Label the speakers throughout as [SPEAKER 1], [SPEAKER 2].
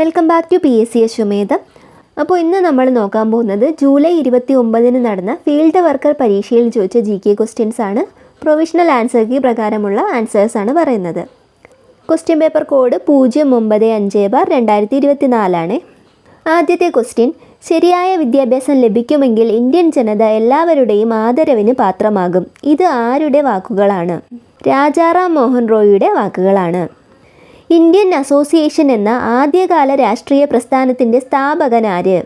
[SPEAKER 1] Welcome back to P S C S Ashwamedham അപ്പോൾ ഇന്ന് നമ്മൾ നോക്കാൻ പോകുന്നത് ജൂലൈ ഇരുപത്തി ഒമ്പതിന് നടന്ന ഫീൽഡ് വർക്കർ പരീക്ഷയിൽ ചോദിച്ച ജി കെ ക്വസ്റ്റ്യൻസ് ആണ്. പ്രൊവിഷണൽ ആൻസർ കീ പ്രകാരമുള്ള ആൻസേഴ്സ് ആണ് പറയുന്നത്. ക്വസ്റ്റ്യൻ പേപ്പർ കോഡ് പൂജ്യം ഒമ്പത് അഞ്ച് ബാർ രണ്ടായിരത്തി ഇരുപത്തി നാലാണ് ആദ്യത്തെ ക്വസ്റ്റ്യൻ ശരിയായ വിദ്യാഭ്യാസം ലഭിക്കുമെങ്കിൽ ഇന്ത്യൻ ജനത എല്ലാവരുടെയും ആദരവിന് പാത്രമാകും. ഇത് ആരുടെ വാക്കുകളാണ്? രാജാറാം മോഹൻ റോയിയുടെ വാക്കുകളാണ്. ഇന്ത്യൻ അസോസിയേഷൻ എന്ന ആദ്യകാല രാഷ്ട്രീയ പ്രസ്ഥാനത്തിന്റെ സ്ഥാപകനാര്?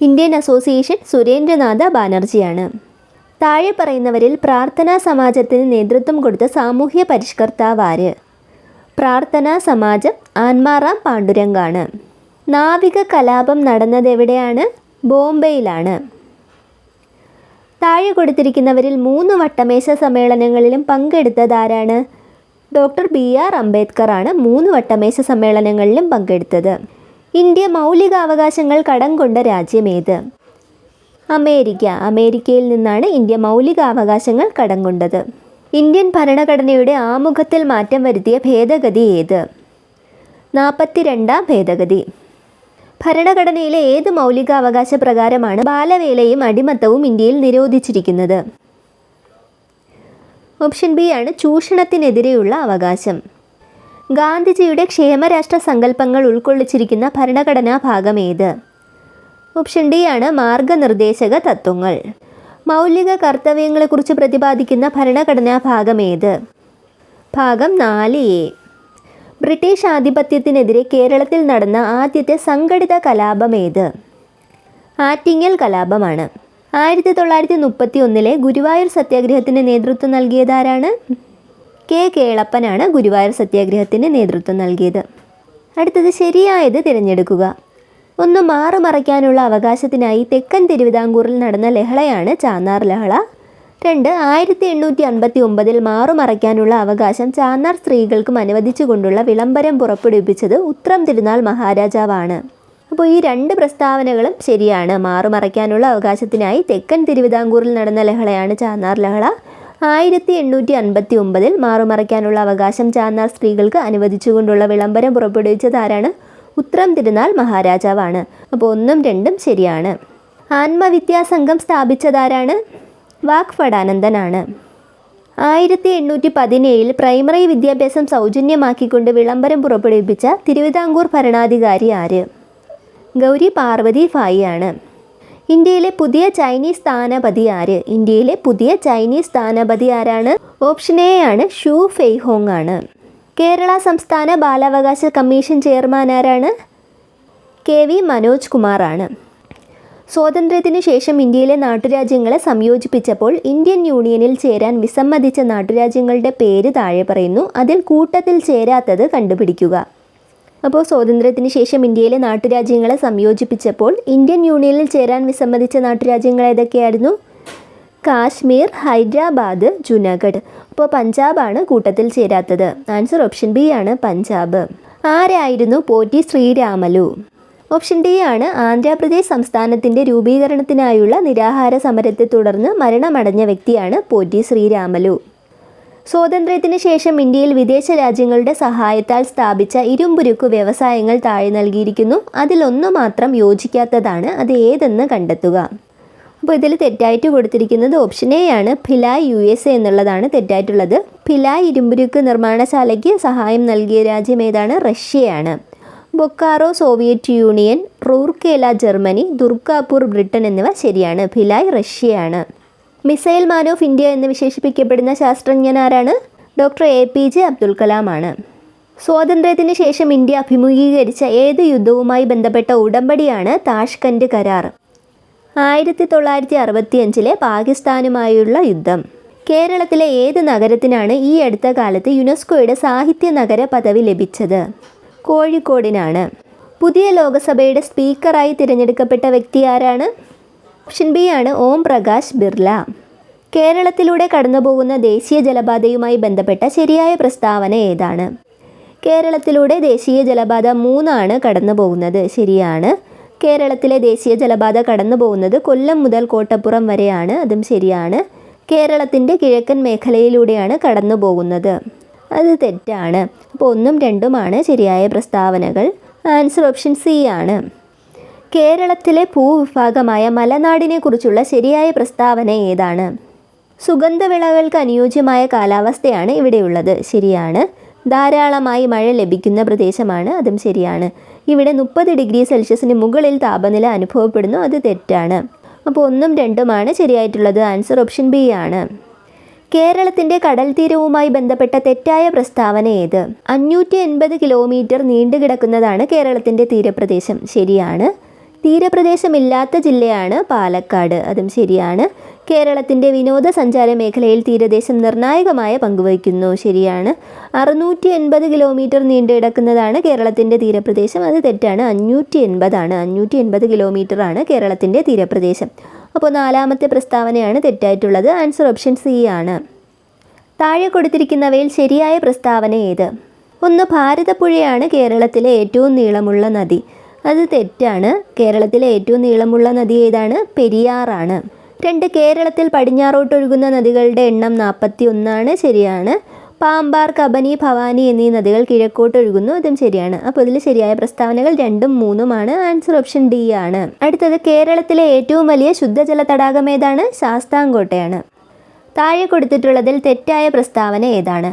[SPEAKER 1] ഇന്ത്യൻ അസോസിയേഷൻ സുരേന്ദ്രനാഥ ബാനർജിയാണ്. താഴെ പറയുന്നവരിൽ പ്രാർത്ഥനാ സമാജത്തിന് നേതൃത്വം കൊടുത്ത സാമൂഹ്യ പരിഷ്കർത്താവ് ആര് പ്രാർത്ഥനാ സമാജം ആൻമാറാം പാണ്ഡുരംഗാണ്. നാവിക കലാപം നടന്നത് എവിടെയാണ് ബോംബെയിലാണ്. താഴെ കൊടുത്തിരിക്കുന്നവരിൽ മൂന്ന് വട്ടമേശ സമ്മേളനങ്ങളിലും പങ്കെടുത്തതാരാണ്? ഡോക്ടർ ബി ആർ അംബേദ്കർ ആണ് മൂന്ന് വട്ടമേശ സമ്മേളനങ്ങളിലും പങ്കെടുത്തത്. ഇന്ത്യ മൗലികാവകാശങ്ങൾ കടം കൊണ്ട രാജ്യമേത്? അമേരിക്ക. അമേരിക്കയിൽ നിന്നാണ് ഇന്ത്യ മൗലികാവകാശങ്ങൾ കടം കൊണ്ടത്. ഇന്ത്യൻ ഭരണഘടനയുടെ ആമുഖത്തിൽ മാറ്റം വരുത്തിയ ഭേദഗതി ഏത്? നാൽപ്പത്തിരണ്ടാം ഭേദഗതി. ഭരണഘടനയിലെ ഏത് മൗലികാവകാശ പ്രകാരമാണ് ബാലവേലയും അടിമത്തവും ഇന്ത്യയിൽ നിരോധിച്ചിരിക്കുന്നത്? ഓപ്ഷൻ ബി ആണ് ചൂഷണത്തിനെതിരെയുള്ള അവകാശം. ഗാന്ധിജിയുടെ ക്ഷേമരാഷ്ട്ര സങ്കല്പങ്ങൾ ഉൾക്കൊള്ളിച്ചിരിക്കുന്ന ഭരണഘടനാ ഭാഗം ഏത്? ഓപ്ഷൻ ഡി ആണ് മാർഗനിർദ്ദേശക തത്വങ്ങൾ. മൗലിക കർത്തവ്യങ്ങളെക്കുറിച്ച് പ്രതിപാദിക്കുന്ന ഭരണഘടനാ ഭാഗം ഏത്? ഭാഗം നാല് എ. ബ്രിട്ടീഷ് ആധിപത്യത്തിനെതിരെ കേരളത്തിൽ നടന്ന ആദ്യത്തെ സംഘടിത കലാപം ഏത്? ആറ്റിങ്ങൽ കലാപമാണ്. ആയിരത്തി തൊള്ളായിരത്തി മുപ്പത്തി ഒന്നിലെ ഗുരുവായൂർ സത്യാഗ്രഹത്തിന് നേതൃത്വം നൽകിയതാരാണ്? കെ. കേളപ്പനാണ് ഗുരുവായൂർ സത്യാഗ്രഹത്തിന് നേതൃത്വം നൽകിയത്. അടുത്തത് ശരിയായത് തിരഞ്ഞെടുക്കുക. ഒന്ന് മാറുമറയ്ക്കാനുള്ള അവകാശത്തിനായി തെക്കൻ തിരുവിതാംകൂറിൽ നടന്ന ലഹളയാണ് ചാന്നാർ ലഹള. രണ്ട് ആയിരത്തി എണ്ണൂറ്റി അൻപത്തി ഒമ്പതിൽ മാറുമറയ്ക്കാനുള്ള അവകാശം ചാന്നാർ സ്ത്രീകൾക്കും അനുവദിച്ചുകൊണ്ടുള്ള വിളംബരം പുറപ്പെടുവിപ്പിച്ചത് ഉത്രം തിരുനാൾ മഹാരാജാവാണ്. അപ്പോൾ ഈ രണ്ട് പ്രസ്താവനകളും ശരിയാണ്. മാറുമറയ്ക്കാനുള്ള അവകാശത്തിനായി തെക്കൻ തിരുവിതാംകൂറിൽ നടന്ന ലഹളയാണ് ചാന്നാർ ലഹള. ആയിരത്തി എണ്ണൂറ്റി അൻപത്തി ഒമ്പതിൽ മാറുമറയ്ക്കാനുള്ള അവകാശം ചാന്നാർ സ്ത്രീകൾക്ക് അനുവദിച്ചുകൊണ്ടുള്ള വിളംബരം പുറപ്പെടുവിച്ചത് ആരാണ് ഉത്രം തിരുനാൾ മഹാരാജാവാണ്. അപ്പോൾ ഒന്നും രണ്ടും ശരിയാണ്. ആത്മവിദ്യാസംഘം സ്ഥാപിച്ചതാരാണ്? വാക്ഫടാനന്ദനാണ് ആയിരത്തി എണ്ണൂറ്റി പതിനേഴിൽ പ്രൈമറി വിദ്യാഭ്യാസം സൗജന്യമാക്കിക്കൊണ്ട് വിളംബരം പുറപ്പെടുവിപ്പിച്ച തിരുവിതാംകൂർ ഭരണാധികാരി ആര്? ഗൗരി പാർവതി ഫായിയാണ് ഇന്ത്യയിലെ പുതിയ ചൈനീസ് സ്ഥാനപതി ആര്? ഇന്ത്യയിലെ പുതിയ ചൈനീസ് സ്ഥാനപതി ആരാണ്? ഓപ്ഷൻ എ ആണ് ഷൂ ഫെയ്ഹോങ് ആണ്. കേരള സംസ്ഥാന ബാലാവകാശ കമ്മീഷൻ ചെയർമാൻ ആരാണ്? കെ വി മനോജ് കുമാറാണ് സ്വാതന്ത്ര്യത്തിനു ശേഷം ഇന്ത്യയിലെ നാട്ടുരാജ്യങ്ങളെ സംയോജിപ്പിച്ചപ്പോൾ ഇന്ത്യൻ യൂണിയനിൽ ചേരാൻ വിസമ്മതിച്ച നാട്ടുരാജ്യങ്ങളുടെ പേര് താഴെ പറയുന്നു. അതിൽ കൂട്ടത്തിൽ ചേരാത്തത് കണ്ടുപിടിക്കുക. അപ്പോൾ സ്വാതന്ത്ര്യത്തിന് ശേഷം ഇന്ത്യയിലെ നാട്ടുരാജ്യങ്ങളെ സംയോജിപ്പിച്ചപ്പോൾ ഇന്ത്യൻ യൂണിയനിൽ ചേരാൻ വിസമ്മതിച്ച നാട്ടുരാജ്യങ്ങൾ ഏതൊക്കെയായിരുന്നു? കാശ്മീർ ഹൈദരാബാദ് ജുനാഗഡ്. അപ്പോൾ പഞ്ചാബാണ് കൂട്ടത്തിൽ ചേരാത്തത്. ആൻസർ ഓപ്ഷൻ ബി ആണ് പഞ്ചാബ്. ആരായിരുന്നു പോറ്റി ശ്രീരാമലു? ഓപ്ഷൻ ഡി ആണ് ആന്ധ്രാപ്രദേശ് സംസ്ഥാനത്തിന്റെ രൂപീകരണത്തിനായുള്ള നിരാഹാര സമരത്തെ തുടർന്ന് മരണമടഞ്ഞ വ്യക്തിയാണ് പോറ്റി ശ്രീരാമലു. സ്വാതന്ത്ര്യത്തിന് ശേഷം ഇന്ത്യയിൽ വിദേശ രാജ്യങ്ങളുടെ സഹായത്താൽ സ്ഥാപിച്ച ഇരുമ്പുരുക്കു വ്യവസായങ്ങൾ താഴെ നൽകിയിരിക്കുന്നു. അതിലൊന്നു മാത്രം യോജിക്കാത്തതാണ് അത് ഏതെന്ന് കണ്ടെത്തുക. അപ്പോൾ ഇതിൽ തെറ്റായിട്ട് കൊടുത്തിരിക്കുന്നത് ഓപ്ഷൻ എ ആണ്. ഫിലായ് യു എസ് എ എന്നുള്ളതാണ് തെറ്റായിട്ടുള്ളത്. ഫിലായ് ഇരുമ്പുരുക്ക് നിർമ്മാണശാലയ്ക്ക് സഹായം നൽകിയ രാജ്യം ഏതാണ്? റഷ്യയാണ്. Bokaro Soviet Union Rourkela Germany Durgapur Britain എന്നിവ ശരിയാണ്. ഫിലായ് റഷ്യയാണ്. മിസൈൽ മാൻ ഓഫ് ഇന്ത്യ എന്ന് വിശേഷിപ്പിക്കപ്പെടുന്ന ശാസ്ത്രജ്ഞൻ ആരാണ് doctor A P J Abdul Kalam ആണ് സ്വാതന്ത്ര്യത്തിന് ശേഷം ഇന്ത്യ അഭിമുഖീകരിച്ച ഏത് യുദ്ധവുമായി ബന്ധപ്പെട്ട ഉടമ്പടിയാണ് താഷ്കൻഡ് കരാർ. ആയിരത്തി തൊള്ളായിരത്തി അറുപത്തി അഞ്ചിലെ പാകിസ്ഥാനുമായുള്ള യുദ്ധം. കേരളത്തിലെ ഏത് നഗരത്തിനാണ് ഈ അടുത്ത കാലത്ത് യുനെസ്കോയുടെ സാഹിത്യ നഗര പദവി ലഭിച്ചത്? കോഴിക്കോടിനാണ്. പുതിയ ലോകസഭയുടെ സ്പീക്കറായി തിരഞ്ഞെടുക്കപ്പെട്ട വ്യക്തി ആരാണ്? ഓപ്ഷൻ ബി ആണ് ഓം പ്രകാശ് ബിർല. കേരളത്തിലൂടെ കടന്നുപോകുന്ന ദേശീയ ജലപാതയുമായി ബന്ധപ്പെട്ട ശരിയായ പ്രസ്താവന ഏതാണ്? കേരളത്തിലൂടെ ദേശീയ ജലപാത മൂന്നാണ് കടന്നു പോകുന്നത് ശരിയാണ്. കേരളത്തിലെ ദേശീയ ജലപാത കടന്നു പോകുന്നത് കൊല്ലം മുതൽ കോട്ടപ്പുറം വരെയാണ്. അതും ശരിയാണ്. കേരളത്തിന്റെ കിഴക്കൻ മേഖലയിലൂടെയാണ് കടന്നു പോകുന്നത് അത് തെറ്റാണ്. അപ്പോൾ ഒന്നും രണ്ടുമാണ് ശരിയായ പ്രസ്താവനകൾ. ആൻസർ ഓപ്ഷൻ സി ആണ്. കേരളത്തിലെ ഭൂവിഭാഗമായ മലനാടിനെ കുറിച്ചുള്ള ശരിയായ പ്രസ്താവന ഏതാണ്? സുഗന്ധവിളകൾക്ക് അനുയോജ്യമായ കാലാവസ്ഥയാണ് ഇവിടെയുള്ളത്. ശരിയാണ്. ധാരാളമായി മഴ ലഭിക്കുന്ന പ്രദേശമാണ് അതും ശരിയാണ്. ഇവിടെ മുപ്പത് ഡിഗ്രി സെൽഷ്യസിന് മുകളിൽ താപനില അനുഭവപ്പെടുന്നു അത് തെറ്റാണ്. അപ്പോൾ ഒന്നും രണ്ടുമാണ് ശരിയായിട്ടുള്ളത്. ആൻസർ ഓപ്ഷൻ ബി ആണ്. കേരളത്തിന്റെ കടൽ തീരവുമായി ബന്ധപ്പെട്ട തെറ്റായ പ്രസ്താവന ഏത്? അഞ്ഞൂറ്റി എൺപത് കിലോമീറ്റർ നീണ്ടുകിടക്കുന്നതാണ് കേരളത്തിന്റെ തീരപ്രദേശം. ശരിയാണ്. തീരപ്രദേശമില്ലാത്ത ജില്ലയാണ് പാലക്കാട്. അതും ശരിയാണ്. കേരളത്തിന്റെ വിനോദസഞ്ചാര മേഖലയിൽ തീരദേശം നിർണായകമായ പങ്കുവഹിക്കുന്നു ശരിയാണ്. അറുന്നൂറ്റി എൺപത് കിലോമീറ്റർ നീണ്ടു കിടക്കുന്നതാണ് കേരളത്തിന്റെ തീരപ്രദേശം. അത് തെറ്റാണ്. അഞ്ഞൂറ്റി എൺപതാണ് അഞ്ഞൂറ്റി എൺപത് കിലോമീറ്ററാണ് കേരളത്തിന്റെ തീരപ്രദേശം. അപ്പോൾ നാലാമത്തെ പ്രസ്താവനയാണ് തെറ്റായിട്ടുള്ളത്. ആൻസർ ഓപ്ഷൻ സി ആണ്. താഴെ കൊടുത്തിരിക്കുന്നവയിൽ ശരിയായ പ്രസ്താവന ഏത്? ഒന്ന് ഭാരതപ്പുഴയാണ് കേരളത്തിലെ ഏറ്റവും നീളമുള്ള നദി. അത് തെറ്റാണ്. കേരളത്തിലെ ഏറ്റവും നീളമുള്ള നദി ഏതാണ്? പെരിയാറാണ്. രണ്ട് കേരളത്തിൽ പടിഞ്ഞാറോട്ടൊഴുകുന്ന നദികളുടെ എണ്ണം നാൽപ്പത്തി ഒന്നാണ് ശരിയാണ്. പാമ്പാർ കബനി ഭവാനി എന്നീ നദികൾ കിഴക്കോട്ട് ഒഴുകുന്നു അതും ശരിയാണ്. അപ്പോൾ ഇതിൽ ശരിയായ പ്രസ്താവനകൾ രണ്ടും മൂന്നുമാണ്. ആൻസർ ഓപ്ഷൻ ഡി ആണ്. അടുത്തത് കേരളത്തിലെ ഏറ്റവും വലിയ ശുദ്ധജല തടാകം ഏതാണ്? ശാസ്താംകോട്ടയാണ്. താഴെ കൊടുത്തിട്ടുള്ളതിൽ തെറ്റായ പ്രസ്താവന ഏതാണ്?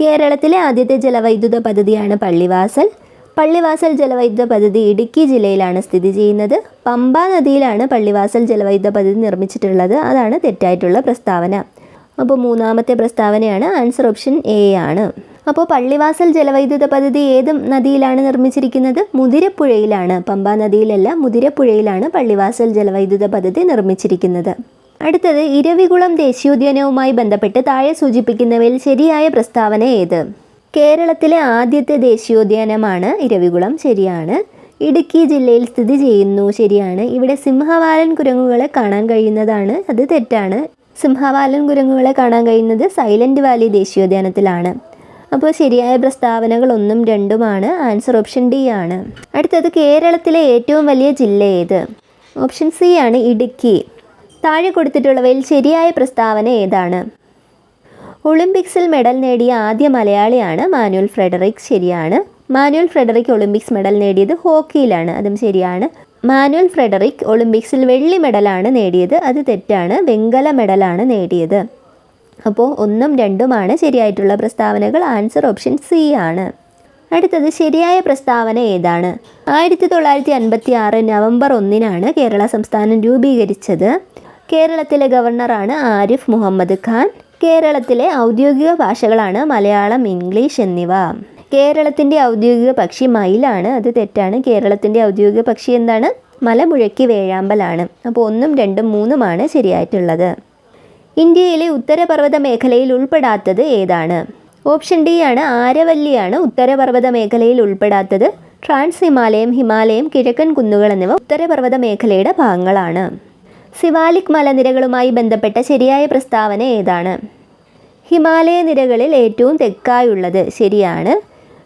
[SPEAKER 1] കേരളത്തിലെ ആദ്യത്തെ ജലവൈദ്യുത പദ്ധതിയാണ് പള്ളിവാസൽ. പള്ളിവാസൽ ജലവൈദ്യുത പദ്ധതി ഇടുക്കി ജില്ലയിലാണ് സ്ഥിതി ചെയ്യുന്നത്. പമ്പ നദിയിലാണ് പള്ളിവാസൽ ജലവൈദ്യുത പദ്ധതി നിർമ്മിച്ചിട്ടുള്ളത്. അതാണ് തെറ്റായിട്ടുള്ള പ്രസ്താവന. അപ്പോൾ മൂന്നാമത്തെ പ്രസ്താവനയാണ് ആൻസർ ഓപ്ഷൻ എ ആണ്. അപ്പോൾ പള്ളിവാസൽ ജലവൈദ്യുത പദ്ധതി ഏത് നദിയിലാണ് നിർമ്മിച്ചിരിക്കുന്നത്? മുതിരപ്പുഴയിലാണ്. പമ്പ നദിയിലല്ല മുതിരപ്പുഴയിലാണ് പള്ളിവാസൽ ജലവൈദ്യുത പദ്ധതി നിർമ്മിച്ചിരിക്കുന്നത്. അടുത്തത് ഇരവികുളം ദേശീയോദ്യാനവുമായി ബന്ധപ്പെട്ട് താഴെ സൂചിപ്പിക്കുന്നവയിൽ ശരിയായ പ്രസ്താവന ഏത്? കേരളത്തിലെ ആദ്യത്തെ ദേശീയോദ്യാനമാണ് ഇരവികുളം. ശരിയാണ്. ഇടുക്കി ജില്ലയിൽ സ്ഥിതി ചെയ്യുന്നു. ശരിയാണ്. ഇവിടെ സിംഹവാലൻ കുരങ്ങുകളെ കാണാൻ കഴിയുന്നതാണ്. അത് തെറ്റാണ്. സിംഹവാലൻ കുരങ്ങുകളെ കാണാൻ കഴിയുന്നത് സൈലന്റ് വാലി ദേശീയോദ്യാനത്തിലാണ്. അപ്പോൾ ശരിയായ പ്രസ്താവനകൾ ഒന്നും രണ്ടുമാണ്. ആൻസർ ഓപ്ഷൻ ഡി ആണ്. അടുത്തത് കേരളത്തിലെ ഏറ്റവും വലിയ ജില്ല ഏത്? ഓപ്ഷൻ സി ആണ് ഇടുക്കി. താഴെ കൊടുത്തിട്ടുള്ളവയിൽ ശരിയായ പ്രസ്താവന ഏതാണ്? ഒളിമ്പിക്സിൽ മെഡൽ നേടിയ ആദ്യ മലയാളിയാണ് മാനുവൽ ഫ്രെഡറിക് ശരിയാണ്. മാനുവൽ ഫ്രെഡറിക് ഒളിമ്പിക്സ് മെഡൽ നേടിയത് ഹോക്കിയിലാണ് അതും ശരിയാണ്. മാനുവൽ ഫ്രെഡറിക് ഒളിമ്പിക്സിൽ വെള്ളി മെഡലാണ് നേടിയത് അത് തെറ്റാണ്. വെങ്കല മെഡലാണ് നേടിയത്. അപ്പോൾ ഒന്നും രണ്ടുമാണ് ശരിയായിട്ടുള്ള പ്രസ്താവനകൾ. ആൻസർ ഓപ്ഷൻ സി ആണ്. അടുത്തത് ശരിയായ പ്രസ്താവന ഏതാണ്? ആയിരത്തി തൊള്ളായിരത്തി അൻപത്തി ആറ് നവംബർ ഒന്നിനാണ് കേരള സംസ്ഥാനം രൂപീകരിച്ചത്. കേരളത്തിലെ ഗവർണറാണ് ആരിഫ് മുഹമ്മദ് ഖാൻ. കേരളത്തിലെ ഔദ്യോഗിക ഭാഷകളാണ് മലയാളം ഇംഗ്ലീഷ് എന്നിവ. കേരളത്തിന്റെ ഔദ്യോഗിക പക്ഷി മയിലാണ്. അത് തെറ്റാണ്. കേരളത്തിന്റെ ഔദ്യോഗിക പക്ഷി എന്താണ്? മലമുഴക്കി വേഴാമ്പലാണ്. അപ്പോൾ ഒന്നും രണ്ടും മൂന്നുമാണ് ശരിയായിട്ടുള്ളത്. ഇന്ത്യയിലെ ഉത്തരപർവത മേഖലയിൽ ഉൾപ്പെടാത്തത് ഏതാണ്? ഓപ്ഷൻ ഡി ആണ് ആരവല്ലിയാണ് ഉത്തരപർവത മേഖലയിൽ ഉൾപ്പെടാത്തത്. ട്രാൻസ് ഹിമാലയം ഹിമാലയം കിഴക്കൻ കുന്നുകൾ എന്നിവ ഉത്തരപർവത മേഖലയുടെ ഭാഗങ്ങളാണ്. സിവാലിക് മലനിരകളുമായി ബന്ധപ്പെട്ട ശരിയായ പ്രസ്താവന ഏതാണ്? ഹിമാലയ നിരകളിൽ ഏറ്റവും തെക്കായുള്ളത് ശരിയാണ്.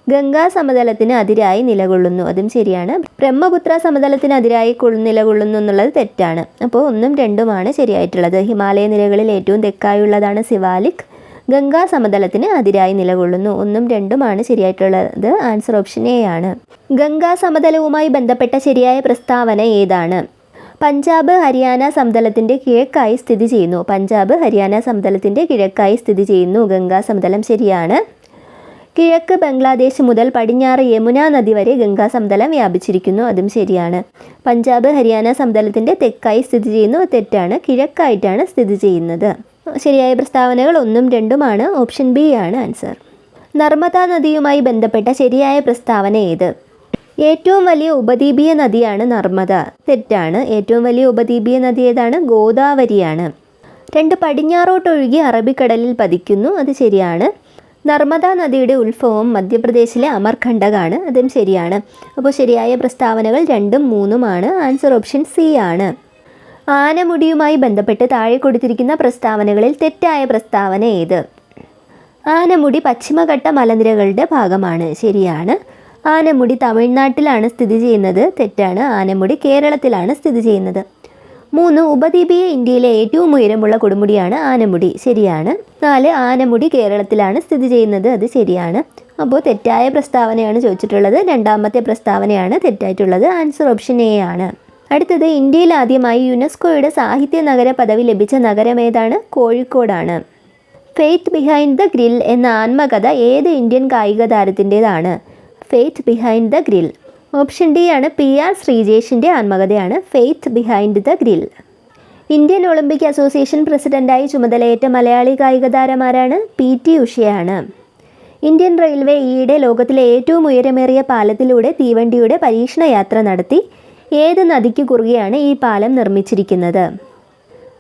[SPEAKER 1] ഗംഗാ സമതലത്തിന് അതിരായി നിലകൊള്ളുന്നു. അതും ശരിയാണ്. ബ്രഹ്മപുത്ര സമതലത്തിന് അതിരായി നിലകൊള്ളുന്നു എന്നുള്ളത് തെറ്റാണ്. അപ്പോൾ ഒന്നും രണ്ടുമാണ് ശരിയായിട്ടുള്ളത്. ഹിമാലയ നിരകളിൽ ഏറ്റവും തെക്കായുള്ളതാണ് സിവാലിക്. ഗംഗാ സമതലത്തിന് അതിരായി നിലകൊള്ളുന്നു. ഒന്നും രണ്ടുമാണ് ശരിയായിട്ടുള്ളത്. ആൻസർ ഓപ്ഷൻ എ ആണ്. ഗംഗാ സമതലവുമായി ബന്ധപ്പെട്ട ശരിയായ പ്രസ്താവന ഏതാണ്? പഞ്ചാബ് ഹരിയാന സമതലത്തിന്റെ കിഴക്കായി സ്ഥിതി ചെയ്യുന്നു. പഞ്ചാബ് ഹരിയാന സമതലത്തിന്റെ കിഴക്കായി സ്ഥിതി ചെയ്യുന്നു. ഗംഗാ സമതലം ശരിയാണ്. കിഴക്ക് ബംഗ്ലാദേശ് മുതൽ പടിഞ്ഞാറ് യമുന നദി വരെ ഗംഗാ സമതലം വ്യാപിച്ചിരിക്കുന്നു. അതും ശരിയാണ്. പഞ്ചാബ് ഹരിയാന സമതലത്തിന്റെ തെക്കായി സ്ഥിതി ചെയ്യുന്നു. തെറ്റാണ്. കിഴക്കായിട്ടാണ് സ്ഥിതി ചെയ്യുന്നത്. ശരിയായ പ്രസ്താവനകൾ ഒന്നും രണ്ടുമാണ്. ഓപ്ഷൻ ബി ആണ് ആൻസർ. നർമ്മദ നദിയുമായി ബന്ധപ്പെട്ട ശരിയായ പ്രസ്താവന ഏത്? ഏറ്റവും വലിയ ഉപദ്വീപീയ നദിയാണ് നർമ്മദ തെറ്റാണ്. ഏറ്റവും വലിയ ഉപദ്വീപീയ നദി ഏതാണ്? ഗോദാവരിയാണ്. രണ്ട് പടിഞ്ഞാറോട്ടൊഴുകി അറബിക്കടലിൽ പതിക്കുന്നു. അത് ശരിയാണ്. നർമ്മദ നദിയുടെ ഉത്ഭവം മധ്യപ്രദേശിലെ അമർഖണ്ഡകാണ്. അതും ശരിയാണ്. അപ്പോൾ ശരിയായ പ്രസ്താവനകൾ രണ്ടും മൂന്നുമാണ് ആൻസർ ഓപ്ഷൻ സി ആണ്. ആനമുടിയുമായി ബന്ധപ്പെട്ട് താഴെ കൊടുത്തിരിക്കുന്ന പ്രസ്താവനകളിൽ തെറ്റായ പ്രസ്താവന ഏത്? ആനമുടി പശ്ചിമഘട്ട മലനിരകളുടെ ഭാഗമാണ്. ശരിയാണ്. ആനമുടി തമിഴ്നാട്ടിലാണ് സ്ഥിതി ചെയ്യുന്നത്. തെറ്റാണ്. ആനമുടി കേരളത്തിലാണ് സ്ഥിതി ചെയ്യുന്നത്. മൂന്ന് ഉപദ്വീപീയ ഇന്ത്യയിലെ ഏറ്റവും ഉയരമുള്ള കൊടുമുടിയാണ് ആനമുടി. ശരിയാണ്. നാല് ആനമുടി കേരളത്തിലാണ് സ്ഥിതി ചെയ്യുന്നത്. അത് ശരിയാണ്. അപ്പോൾ തെറ്റായ പ്രസ്താവനയാണ് ചോദിച്ചിട്ടുള്ളത്. രണ്ടാമത്തെ പ്രസ്താവനയാണ് തെറ്റായിട്ടുള്ളത്. ആൻസർ ഓപ്ഷൻ എ ആണ്. അടുത്തത് ഇന്ത്യയിൽ ആദ്യമായി യുനെസ്കോയുടെ സാഹിത്യ നഗര പദവി ലഭിച്ച നഗരം ഏതാണ്? കോഴിക്കോടാണ്. ഫെയ്ത്ത് ബിഹൈൻഡ് ദ ഗ്രിൽ എന്ന ആത്മകഥ ഏത് ഇന്ത്യൻ കായിക താരത്തിന്റെതാണ് faith behind the grill option D ആണ് പി ആർ ശ്രീജേഷിന്റെ ആത്മകഥയാണ് faith behind the grill Indian Olympic association പ്രസിഡന്റായി ചുമതലയേറ്റ മലയാളി കായിക താരമാരാണ് പി ടി ഉഷയാണ് ഇന്ത്യൻ റെയിൽവേ ഈയിടെ ലോകത്തിലെ ഏറ്റവും ഉയരമേറിയ പാലത്തിലൂടെ തീവണ്ടിയുടെ പരീക്ഷണ യാത്ര നടത്തി ഏത് നദിക്ക് കുറുകെയാണ് ഈ പാലം നിർമ്മിച്ചിരിക്കുന്നത്?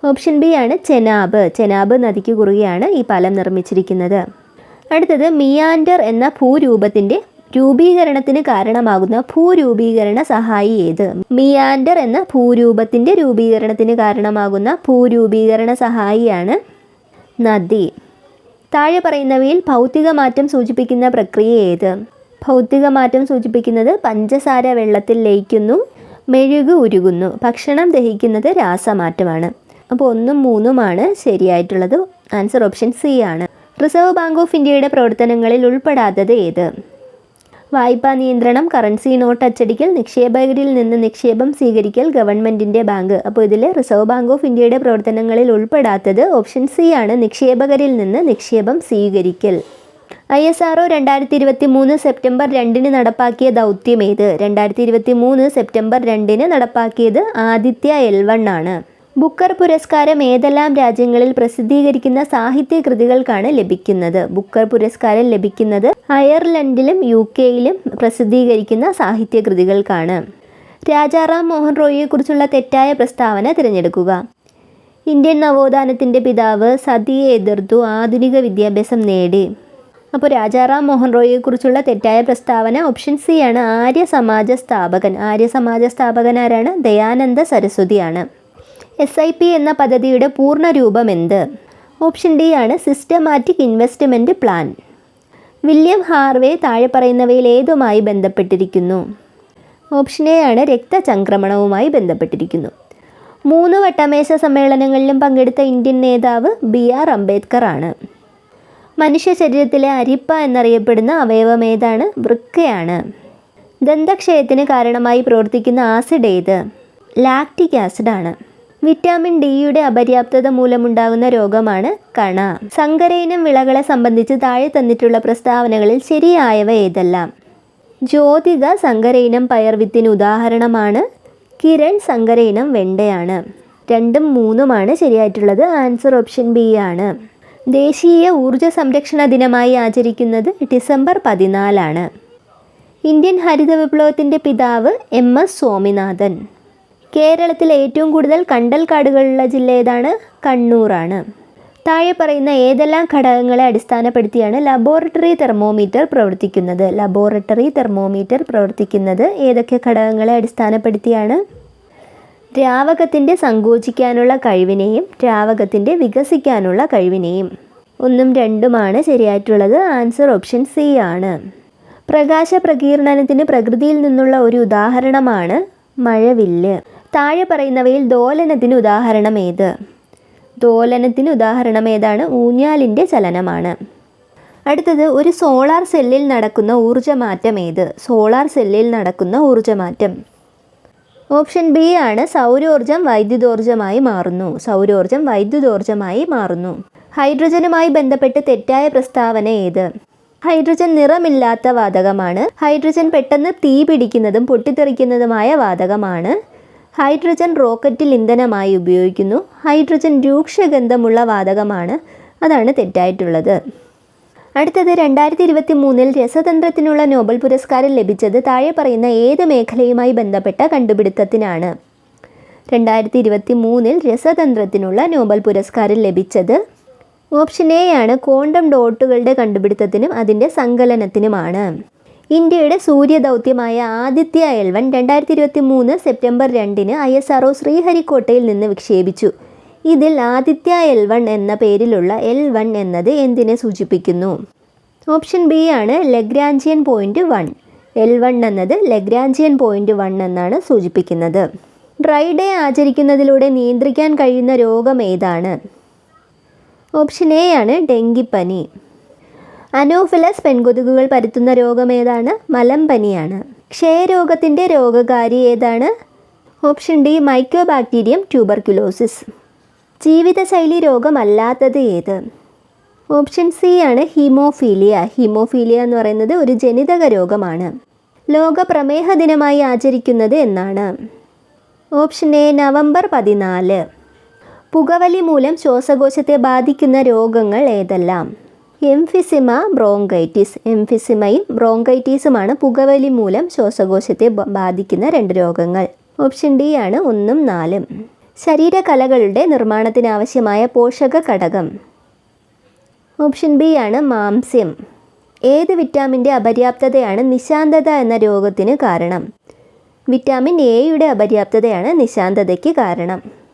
[SPEAKER 1] ഓപ്ഷൻ ബി ആണ് ചെനാബ് ചെനാബ് നദിക്ക് കുറുകെയാണ് ഈ പാലം നിർമ്മിച്ചിരിക്കുന്നത്. അടുത്തത് മിയാൻഡർ എന്ന ഭൂരൂപത്തിന്റെ രൂപീകരണത്തിന് കാരണമാകുന്ന ഭൂരൂപീകരണ സഹായി ഏത്? മിയാൻഡർ എന്ന ഭൂരൂപത്തിന്റെ രൂപീകരണത്തിന് കാരണമാകുന്ന ഭൂരൂപീകരണ സഹായിയാണ് നദി. താഴെ പറയുന്നവയിൽ ഭൗതിക മാറ്റം സൂചിപ്പിക്കുന്ന പ്രക്രിയ ഏത്? ഭൗതിക മാറ്റം സൂചിപ്പിക്കുന്നത് പഞ്ചസാര വെള്ളത്തിൽ ലയിക്കുന്നു മെഴുക് ഉരുകുന്നു ഭക്ഷണം ദഹിക്കുന്നത് രാസമാറ്റമാണ്. അപ്പോൾ ഒന്നും മൂന്നുമാണ് ശരിയായിട്ടുള്ളത്. ആൻസർ ഓപ്ഷൻ സി ആണ്. റിസർവ് ബാങ്ക് ഓഫ് ഇന്ത്യയുടെ പ്രവർത്തനങ്ങളിൽ ഉൾപ്പെടാത്തത് ഏത്? വായ്പാ നിയന്ത്രണം കറൻസി നോട്ട് അച്ചടിക്കൽ നിക്ഷേപകരിൽ നിന്ന് നിക്ഷേപം സ്വീകരിക്കൽ ഗവൺമെന്റിന്റെ ബാങ്ക്. അപ്പോൾ ഇതിൽ റിസർവ് ബാങ്ക് ഓഫ് ഇന്ത്യയുടെ പ്രവർത്തനങ്ങളിൽ ഉൾപ്പെടാത്തത് ഓപ്ഷൻ സി ആണ് നിക്ഷേപകരിൽ നിന്ന് നിക്ഷേപം സ്വീകരിക്കൽ. ഐ എസ് ആർ രണ്ടായിരത്തി ഇരുപത്തി മൂന്ന് സെപ്റ്റംബർ രണ്ടിന് നടപ്പാക്കിയ ദൗത്യം ഏത്? രണ്ടായിരത്തി ഇരുപത്തി മൂന്ന് സെപ്റ്റംബർ രണ്ടിന് നടപ്പാക്കിയത് ആദിത്യ എൽ വൺ ആണ്. ബുക്കർ പുരസ്കാരം ഏതെല്ലാം രാജ്യങ്ങളിൽ പ്രസിദ്ധീകരിക്കുന്ന സാഹിത്യ കൃതികൾക്കാണ് ലഭിക്കുന്നത്? ബുക്കർ പുരസ്കാരം ലഭിക്കുന്നത് അയർലൻഡിലും യു കെയിലും പ്രസിദ്ധീകരിക്കുന്ന സാഹിത്യ കൃതികൾക്കാണ്. രാജാറാം മോഹൻ റോയിയെക്കുറിച്ചുള്ള തെറ്റായ പ്രസ്താവന തിരഞ്ഞെടുക്കുക. ഇന്ത്യൻ നവോത്ഥാനത്തിന്റെ പിതാവ് സതിയെ എതിർത്തു ആധുനിക വിദ്യാഭ്യാസം നേടി. അപ്പോൾ രാജാറാം മോഹൻ റോയിയെക്കുറിച്ചുള്ള തെറ്റായ പ്രസ്താവന ഓപ്ഷൻ സി ആണ്. ആര്യ സമാജ സ്ഥാപകൻ. ആര്യ സമാജ സ്ഥാപകൻ ആരാണ്? ദയാനന്ദ സരസ്വതിയാണ്. എസ് ഐ പി എന്ന പദ്ധതിയുടെ പൂർണ രൂപം എന്ത്? ഓപ്ഷൻ ഡി ആണ് systematic investment plan. William Harvey താഴെ പറയുന്നവയിൽ ഏതുമായി ബന്ധപ്പെട്ടിരിക്കുന്നു? ഓപ്ഷൻ എ ആണ് രക്തചംക്രമണവുമായി ബന്ധപ്പെട്ടിരിക്കുന്നു. മൂന്ന് വട്ടമേശ സമ്മേളനങ്ങളിലും പങ്കെടുത്ത ഇന്ത്യൻ നേതാവ് ബി ആർ അംബേദ്കർ ആണ്. മനുഷ്യ ശരീരത്തിലെ അരിപ്പ എന്നറിയപ്പെടുന്ന അവയവം ഏതാണ്? വൃക്കയാണ് ദന്തക്ഷയത്തിന് കാരണമായി പ്രവർത്തിക്കുന്ന ആസിഡ് ഏത്? ലാക്റ്റിക് ആസിഡാണ് വിറ്റാമിൻ ഡിയുടെ അപര്യാപ്തത മൂലമുണ്ടാകുന്ന രോഗമാണ് കണ. സങ്കരയിനം വിളകളെ സംബന്ധിച്ച് താഴെ തന്നിട്ടുള്ള പ്രസ്താവനകളിൽ ശരിയായവ ഏതെല്ലാം? ജ്യോതിക സങ്കരയിനം പയർവിത്തിന് ഉദാഹരണമാണ്. കിരൺ സങ്കരയിനം വെണ്ടയാണ്. രണ്ടും മൂന്നുമാണ് ശരിയായിട്ടുള്ളത്. ആൻസർ ഓപ്ഷൻ ബി ആണ്. ദേശീയ ഊർജ സംരക്ഷണ ദിനമായി ആചരിക്കുന്നത് ഡിസംബർ പതിനാലാണ്. ഇന്ത്യൻ ഹരിത വിപ്ലവത്തിന്റെ പിതാവ് എം എസ് സ്വാമിനാഥൻ. കേരളത്തിൽ ഏറ്റവും കൂടുതൽ കണ്ടൽ കാടുകളുള്ള ജില്ല ഏതാണ്? കണ്ണൂറാണ്. താഴെ പറയുന്ന ഏതെല്ലാം ഘടകങ്ങളെ അടിസ്ഥാനപ്പെടുത്തിയാണ് ലബോറട്ടറി തെർമോമീറ്റർ പ്രവർത്തിക്കുന്നത്? ലബോറട്ടറി തെർമോമീറ്റർ പ്രവർത്തിക്കുന്നത് ഏതൊക്കെ ഘടകങ്ങളെ അടിസ്ഥാനപ്പെടുത്തിയാണ്? ദ്രാവകത്തിന്റെ സങ്കോചിക്കാനുള്ള കഴിവിനെയും ദ്രാവകത്തിന്റെ വികസിക്കാനുള്ള കഴിവിനെയും. ഒന്നും രണ്ടുമാണ് ശരിയായിട്ടുള്ളത്. ആൻസർ ഓപ്ഷൻ സി ആണ്. പ്രകാശ പ്രകീർണനത്തിന് പ്രകൃതിയിൽ നിന്നുള്ള ഒരു ഉദാഹരണമാണ് മഴവില്ല്. താഴെ പറയുന്നവയിൽ ദോലനത്തിന് ഉദാഹരണം ഏത് ദോലനത്തിന് ഉദാഹരണം ഏതാണ് ഊഞ്ഞാലിന്റെ ചലനമാണ്. അടുത്തത് ഒരു സോളാർ സെല്ലിൽ നടക്കുന്ന ഊർജമാറ്റം ഏത് സോളാർ സെല്ലിൽ നടക്കുന്ന ഊർജമാറ്റം. ഓപ്ഷൻ ബി ആണ് സൗരോർജം വൈദ്യുതോർജമായി മാറുന്നു. സൗരോർജം വൈദ്യുതോർജമായി മാറുന്നു. ഹൈഡ്രജനുമായി ബന്ധപ്പെട്ട് തെറ്റായ പ്രസ്താവന ഏത്? ഹൈഡ്രജൻ നിറമില്ലാത്ത വാതകമാണ്. ഹൈഡ്രജൻ പെട്ടെന്ന് തീ പിടിക്കുന്നതും പൊട്ടിത്തെറിക്കുന്നതുമായ വാതകമാണ്. ഹൈഡ്രജൻ റോക്കറ്റിൽ ഇന്ധനമായി ഉപയോഗിക്കുന്നു. ഹൈഡ്രജൻ രൂക്ഷഗന്ധമുള്ള വാതകമാണ്. അതാണ് തെറ്റായിട്ടുള്ളത്. അടുത്തത് രണ്ടായിരത്തി ഇരുപത്തി മൂന്നിൽ രസതന്ത്രത്തിനുള്ള നോബൽ പുരസ്കാരം ലഭിച്ചത് താഴെ പറയുന്ന ഏത് മേഖലയുമായി ബന്ധപ്പെട്ട കണ്ടുപിടുത്തത്തിനാണ്? രണ്ടായിരത്തി ഇരുപത്തി മൂന്നിൽ രസതന്ത്രത്തിനുള്ള നോബൽ പുരസ്കാരം ലഭിച്ചത് ഓപ്ഷൻ എ ആണ് ക്വാണ്ടം ഡോട്ടുകളുടെ കണ്ടുപിടുത്തത്തിനും അതിന്റെ സങ്കലനത്തിനുമാണ്. ഇന്ത്യയുടെ സൂര്യദൗത്യമായ ആദിത്യ എൽവൻ രണ്ടായിരത്തി ഇരുപത്തി മൂന്ന് സെപ്റ്റംബർ രണ്ടിന് ഐ എസ് ആർ ശ്രീഹരിക്കോട്ടയിൽ നിന്ന് വിക്ഷേപിച്ചു. ഇതിൽ ആദിത്യ എൽ വൺ എന്ന പേരിലുള്ള എൽ വൺ എന്നത് എന്തിനെ സൂചിപ്പിക്കുന്നു? ഓപ്ഷൻ ബി ആണ് Lagrangian point one. L one എന്നത് ലഗ്രാഞ്ചിയൻ പോയിന്റ് വൺ എന്നാണ് സൂചിപ്പിക്കുന്നത്. ഡ്രൈ ഡേ ആചരിക്കുന്നതിലൂടെ നിയന്ത്രിക്കാൻ കഴിയുന്ന രോഗം ഏതാണ്? ഓപ്ഷൻ എ ആണ് ഡെങ്കിപ്പനി. അനോഫിലസ് പെൺകൊതുകുകൾ പരത്തുന്ന രോഗം ഏതാണ്? മലമ്പനിയാണ്. ക്ഷയരോഗത്തിന്റെ രോഗകാരി ഏതാണ്? Option D mycobacterium tuberculosis. ജീവിതശൈലി രോഗമല്ലാത്തത് ഏത്? ഓപ്ഷൻ സി ആണ് ഹീമോഫീലിയ. ഹീമോഫീലിയ എന്ന് പറയുന്നത് ഒരു ജനിതക രോഗമാണ്. ലോക പ്രമേഹ ദിനമായി ആചരിക്കുന്നത് എന്നാണ്. ഓപ്ഷൻ എ നവംബർ പതിനാല്. പുകവലി മൂലം ശ്വാസകോശത്തെ ബാധിക്കുന്ന രോഗങ്ങൾ ഏതെല്ലാം? Emphysema bronchitis. എംഫിസിമയും ബ്രോങ്കൈറ്റീസുമാണ് പുകവലി മൂലം ശ്വാസകോശത്തെ ബാധിക്കുന്ന രണ്ട് രോഗങ്ങൾ. ഓപ്ഷൻ ഡി ആണ് ഒന്നും നാലും. ശരീരകലകളുടെ നിർമ്മാണത്തിനാവശ്യമായ പോഷക ഘടകം ഓപ്ഷൻ ബി ആണ് മാംസ്യം. ഏത് വിറ്റാമിന്റെ അപര്യാപ്തതയാണ് നിശാന്തത എന്ന രോഗത്തിന് കാരണം? വിറ്റാമിൻ എയുടെ അപര്യാപ്തതയാണ് നിശാന്തതയ്ക്ക് കാരണം.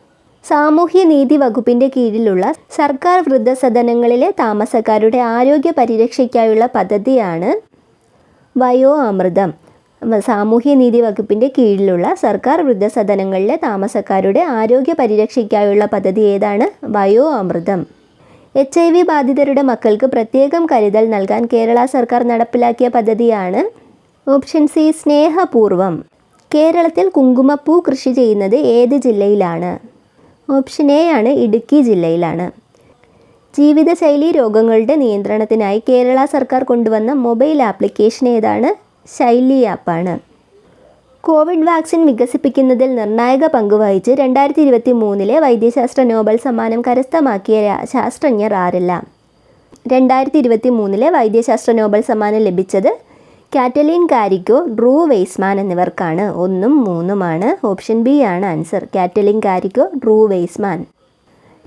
[SPEAKER 1] സാമൂഹ്യ നീതി വകുപ്പിന്റെ കീഴിലുള്ള സർക്കാർ വൃദ്ധസദനങ്ങളിലെ താമസക്കാരുടെ ആരോഗ്യ പരിരക്ഷയ്ക്കായുള്ള പദ്ധതിയാണ് വയോ അമൃതം സാമൂഹ്യ നീതി വകുപ്പിന്റെ കീഴിലുള്ള സർക്കാർ വൃദ്ധസദനങ്ങളിലെ താമസക്കാരുടെ ആരോഗ്യ പരിരക്ഷയ്ക്കായുള്ള പദ്ധതി ഏതാണ്? Vayo Amritham H I V ബാധിതരുടെ മക്കൾക്ക് പ്രത്യേകം കരുതൽ നൽകാൻ കേരള സർക്കാർ നടപ്പിലാക്കിയ പദ്ധതിയാണ് ഓപ്ഷൻ സി സ്നേഹപൂർവം. കേരളത്തിൽ കുങ്കുമപ്പൂ കൃഷി ചെയ്യുന്നത് ഏത് ജില്ലയിലാണ്? ഓപ്ഷൻ എ ആണ് ഇടുക്കി ജില്ലയിലാണ്. ജീവിതശൈലി രോഗങ്ങളുടെ നിയന്ത്രണത്തിനായി കേരള സർക്കാർ കൊണ്ടുവന്ന മൊബൈൽ ആപ്ലിക്കേഷൻ ഏതാണ്? ശൈലി ആപ്പാണ്. കോവിഡ് വാക്സിൻ വികസിപ്പിക്കുന്നതിൽ നിർണായക പങ്കുവഹിച്ച് രണ്ടായിരത്തി ഇരുപത്തി മൂന്നിലെ വൈദ്യശാസ്ത്ര നോബൽ സമ്മാനം കരസ്ഥമാക്കിയ ശാസ്ത്രജ്ഞർ ആരെല്ലാം? രണ്ടായിരത്തി ഇരുപത്തി മൂന്നിലെ വൈദ്യശാസ്ത്ര നോബൽ സമ്മാനം ലഭിച്ചത് കാറ്റലിൻ കാരിക്കോ ഡ്രൂ വെയ്സ്മാൻ എന്നിവർക്കാണ്. ഒന്നും മൂന്നുമാണ്. ഓപ്ഷൻ ബി ആണ് answer. Katalin Kariko Drew Weissman.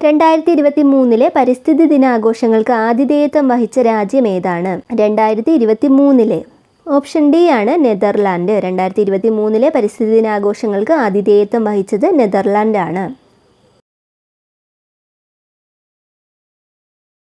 [SPEAKER 1] രണ്ടായിരത്തി ഇരുപത്തി മൂന്നിലെ പരിസ്ഥിതി ദിനാഘോഷങ്ങൾക്ക് ആതിഥേയത്വം വഹിച്ച രാജ്യം ഏതാണ്? രണ്ടായിരത്തി ഇരുപത്തി മൂന്നിലെ ഓപ്ഷൻ ഡി ആണ് നെതർലാൻഡ്. രണ്ടായിരത്തി ഇരുപത്തി മൂന്നിലെ പരിസ്ഥിതി ദിനാഘോഷങ്ങൾക്ക് ആതിഥേയത്വം വഹിച്ചത് നെതർലാൻഡാണ്.